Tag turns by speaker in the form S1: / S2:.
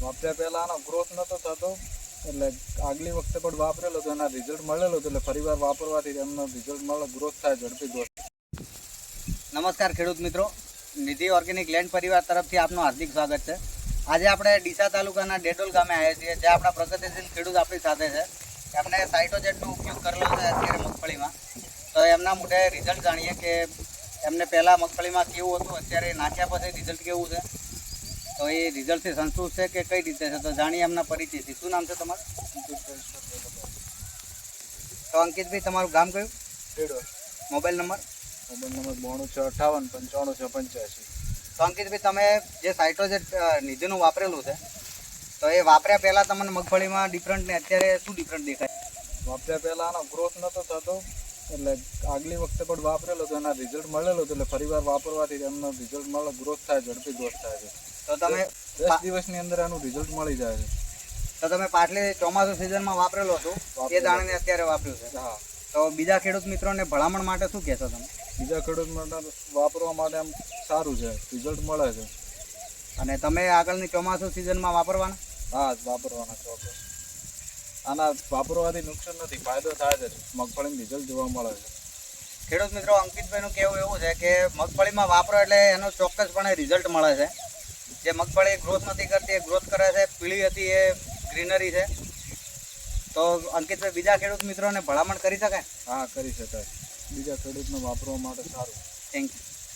S1: વાપર્યા પહેલાં આનો ગ્રોથ નહોતો થતો, એટલે આગલી વખતે પણ વાપરેલો તો એના રિઝલ્ટ મળેલો તો એટલે ફરીવાર વાપરવાથી એમનો રિઝલ્ટ મળે ગ્રોથ થાય ઝડપી ગ્રોથ
S2: નમસ્કાર ખેડૂત મિત્રો. નિધિ ઓર્ગેનિક લેન્ડ પરિવાર તરફથી આપનું હાર્દિક સ્વાગત છે. આજે આપણે ડીસા તાલુકાના ડેડોલ ગામે આવ્યા છીએ, જ્યાં આપણા પ્રગતિશીલ ખેડૂત આપણી સાથે છે. એમણે સાઇટોજેટનો ઉપયોગ કરેલો છે અત્યારે મગફળીમાં. તો એમના મોઢે રિઝલ્ટ જાણીએ કે એમને પહેલાં મગફળીમાં કેવું હતું, અત્યારે નાખ્યા પછી રિઝલ્ટ કેવું છે? તો એ રિઝલ્ટથી સંતુષ્ટ છે કે કઈ રીતે છે? તો જાણીએ એમના પરિચયથી. શું નામ છે તમારું? તો અંકિતભાઈ તમારું ગામ કયું? Mobile number?
S1: મોબાઈલ નંબર બોણું છ અઠાવન પંચાણું છ પંચ્યાસી.
S2: તો અંકિતભાઈ તમે જે સાઇટ્રોજેટ નિધિનું વાપરેલું છે તો એ વાપર્યા પહેલાં તમને મગફળીમાં ડિફરન્ટ ને અત્યારે શું ડિફરન્ટ દેખાય?
S1: વાપર્યા પહેલાં આનો ગ્રોથ નહોતો થતો. એટલે આગલી વખતે પણ વાપરેલો તો એના રિઝલ્ટ મળેલો તો એટલે ફરીવાર વાપરવાથી એમનો રિઝલ્ટ મળે ગ્રોથ થાય ઝડપી ગ્રોથ થાય છે.
S2: તો તમે
S1: દસ દિવસની અંદર એનું રિઝલ્ટ મળી જાય છે.
S2: તો તમે પાટલી ચોમાસુ સિઝનમાં વાપરેલો હતો એ જાણીને અત્યારે વાપર્યું છે.
S1: હા.
S2: તો બીજા ખેડૂત મિત્રોને ભલામણ માટે શું કહેશો તમે?
S1: બીજા ખેડૂત માટે વાપરવા માટે આમ સારું છે રિઝલ્ટ મળે છે.
S2: અને તમે આગળની ચોમાસુ સિઝનમાં વાપરવાના?
S1: હા વાપરવાના ચોક્કસ આના વાપરવાથી નુકસાન નથી ફાયદો થાય છે. મગફળીનું રિઝલ્ટ જોવા મળે છે.
S2: ખેડૂત મિત્રો અંકિતભાઈનું કહેવું એવું છે કે મગફળીમાં વાપરો એટલે એનું ચોક્કસપણે રિઝલ્ટ મળે છે. જે મગફળી ગ્રોથ નથી કરતી એ ગ્રોથ કરે છે પીળી હતી એ ગ્રીનરી છે. તો અંકિતભાઈ બીજા ખેડૂત મિત્રોને ભલામણ કરી શકાય?
S1: હા કરી શકાય. બીજા ખેડૂતને વાપરવા માટે સારું.
S2: Thank you